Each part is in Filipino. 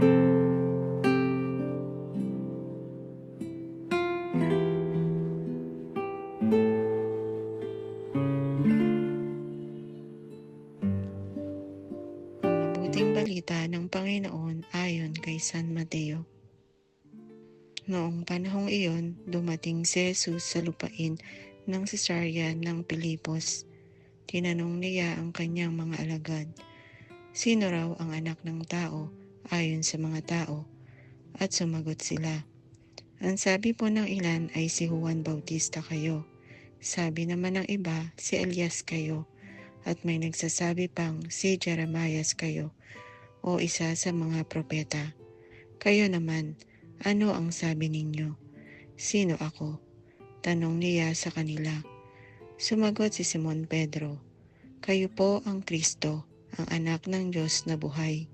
Mabuting balita ng Panginoon ayon kay San Mateo. Noong panahong iyon, dumating si Jesus sa lupain ng Cesarea ng Pilipos. Tinanong niya ang kanyang mga alagad, Sino raw ang anak ng tao ayon sa mga tao? At sumagot sila, Ang sabi po ng ilan ay si Juan Bautista kayo. Sabi naman ng iba, si Elias kayo at may nagsasabi pang si Jeremias kayo o isa sa mga propeta. Kayo naman, ano ang sabi ninyo? Sino ako? Tanong niya sa kanila. Sumagot si Simon Pedro, Kayo po ang Kristo, ang anak ng Diyos na buhay.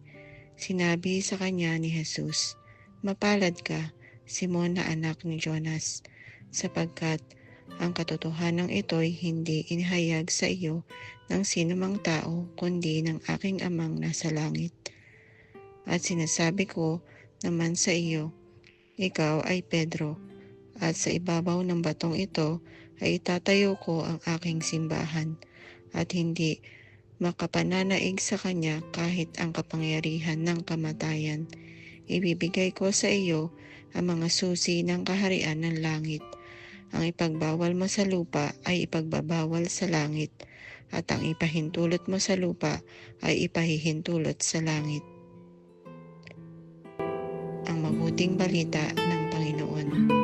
Sinabi sa kanya ni Jesus, Mapalad ka, Simon na anak ni Jonas, sapagkat ang katotohanan ito'y hindi inihayag sa iyo ng sinumang tao kundi ng aking amang nasa langit. At sinasabi ko naman sa iyo, ikaw ay Pedro, at sa ibabaw ng batong ito ay itatayo ko ang aking simbahan, at hindi makapananaig sa kanya kahit ang kapangyarihan ng kamatayan. Ibibigay ko sa iyo ang mga susi ng kaharian ng langit. Ang ipagbawal mo sa lupa ay ipagbabawal sa langit, at ang ipahintulot mo sa lupa ay ipahihintulot sa langit. Ang mabuting balita ng Panginoon.